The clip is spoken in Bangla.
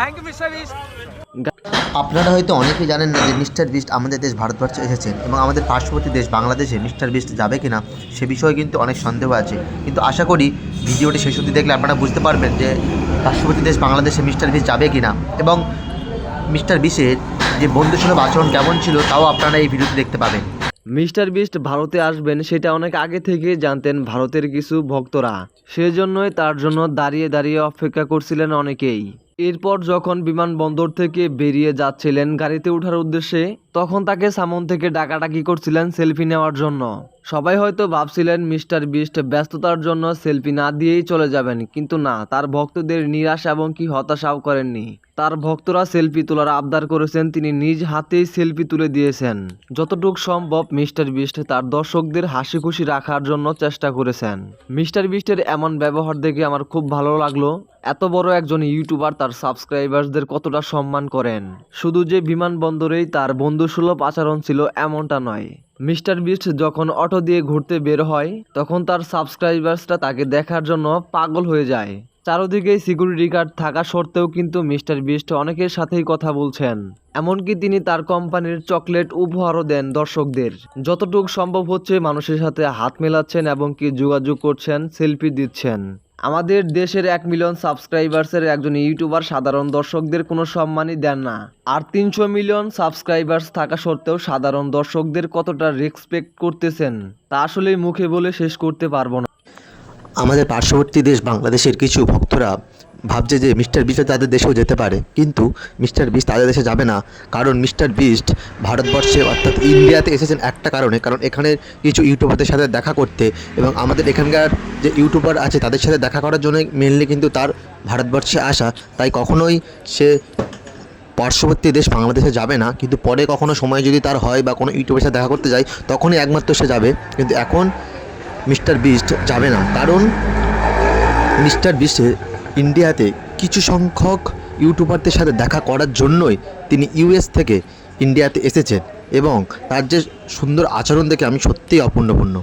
থ্যাংক ইউ মিস্টার বিস্ট আপনারা হয়তো অনেকেই জানেন না যে মিস্টার বিস্ট আমাদের দেশ ভারতবর্ষে এসেছেন এবং আমাদের পার্শ্ববর্তী দেশ বাংলাদেশে মিস্টার বিস্ট যাবে কিনা সে বিষয়ে কিন্তু অনেক সন্দেহ আছে। কিন্তু আশা করি ভিডিওটি শেষ অবধি দেখলে আপনারা বুঝতে পারবেন যে পার্শ্ববর্তী দেশ বাংলাদেশে মিস্টার বিস্ট যাবে কিনা এবং মিস্টার বিস্টের যে বন্ধুসুলভ আচরণ কেমন ছিল তাও আপনারা এই ভিডিওতে দেখতে পাবেন। মিস্টার বিস্ট ভারতে আসবেন সেটা অনেক আগে থেকে জানতেন ভারতের কিছু ভক্তরা। সেজন্যই তার জন্য দাঁড়িয়ে দাঁড়িয়ে অপেক্ষা করছিলেন অনেকেই। এরপর যখন বিমানবন্দর থেকে বেরিয়ে যাচ্ছিলেন গাড়িতে ওঠার উদ্দেশ্যে, তখন তাকে সামন থেকে ডাকাডাকি করছিলেন সেলফি নেওয়ার জন্য। সবাই হয়তো ভাবছিলেন, মিস্টার বিস্ট ব্যস্ততার জন্য সেলফি না দিয়েই চলে যাবেন, কিন্তু না, তার ভক্তদের নিরাশ এবং কি হতাশাও করেননি। তার ভক্তরা সেলফি তোলার আবদার করেছেন, তিনি নিজ হাতেই সেলফি তুলে দিয়েছেন। যতটুক সম্ভব মিস্টার বিস্ট তার দর্শকদের হাসি খুশি রাখার জন্য চেষ্টা করেছেন। মিস্টার বিস্টের এমন ব্যবহার দেখে আমার খুব ভালো লাগল। এত বড় একজন ইউটিউবার তার সাবস্ক্রাইবার্সদের কতটা সম্মান করেন? শুধু যে বিমানবন্দরেই তার বন্ধুসুলভ আচরণ ছিল এমনটা নয়। মিস্টার বিস্ট যখন অটো দিয়ে ঘুরতে বের হয়, তখন তার সাবস্ক্রাইবার্সরা তাকে দেখার জন্য পাগল হয়ে যায়। চারদিকে সিকিউরিটি গার্ড থাকা সত্ত্বেও কিন্তু মিস্টার বিস্ট অনেকের সাথেই কথা বলছেন। এমনকি তিনি তার কোম্পানির চকলেট উপহারও দেন দর্শকদের। যতটুকু সম্ভব হচ্ছে মানুষের সাথে হাত মেলাচ্ছেন এবং কি যোগাযোগ করছেন, সেলফি দিচ্ছেন। আমাদের দেশের এক মিলিয়ন সাবস্ক্রাইবার্সের একজন ইউটিউবার সাধারণ দর্শকদের কোনো সম্মানই দেন না। আর তিনশো মিলিয়ন সাবস্ক্রাইবার্স থাকা সত্ত্বেও সাধারণ দর্শকদের কতটা রেসপেক্ট করতেছেন, তা আসলেই মুখে বলে শেষ করতে পারব না। আমাদের পার্শ্ববর্তী দেশ বাংলাদেশের কিছু ভক্তরা ভাবছে যে মিস্টার বিস্ট তাদের দেশেও যেতে পারে। কিন্তু মিস্টার বিস্ট তাদের দেশে যাবে না। কারণ মিস্টার বিস্ট ভারতবর্ষে অর্থাৎ ইন্ডিয়াতে এসেছেন একটা কারণে। কারণ এখানের কিছু ইউটিউবারদের সাথে দেখা করতে এবং আমাদের এখানকার যে ইউটিউবার আছে তাদের সাথে দেখা করার জন্য মেনলি কিন্তু তার ভারতবর্ষে আসা। তাই কখনোই সে পার্শ্ববর্তী দেশ বাংলাদেশে যাবে না। কিন্তু পরে কখনো সময় যদি তার হয় বা কোনো ইউটিউবের সাথে দেখা করতে যায়, তখনই একমাত্র সে যাবে। কিন্তু এখন মিস্টার বিস্ট যাবে না। কারণ মিস্টার বিস্টের ইন্ডিয়াতে কিছু সংখ্যক ইউটিউবারদের সাথে দেখা করার জন্যই তিনি ইউএস থেকে ইন্ডিয়াতে এসেছেন এবং তার যে সুন্দর আচরণ দেখে আমি সত্যিই অপূর্ণপূর্ণ।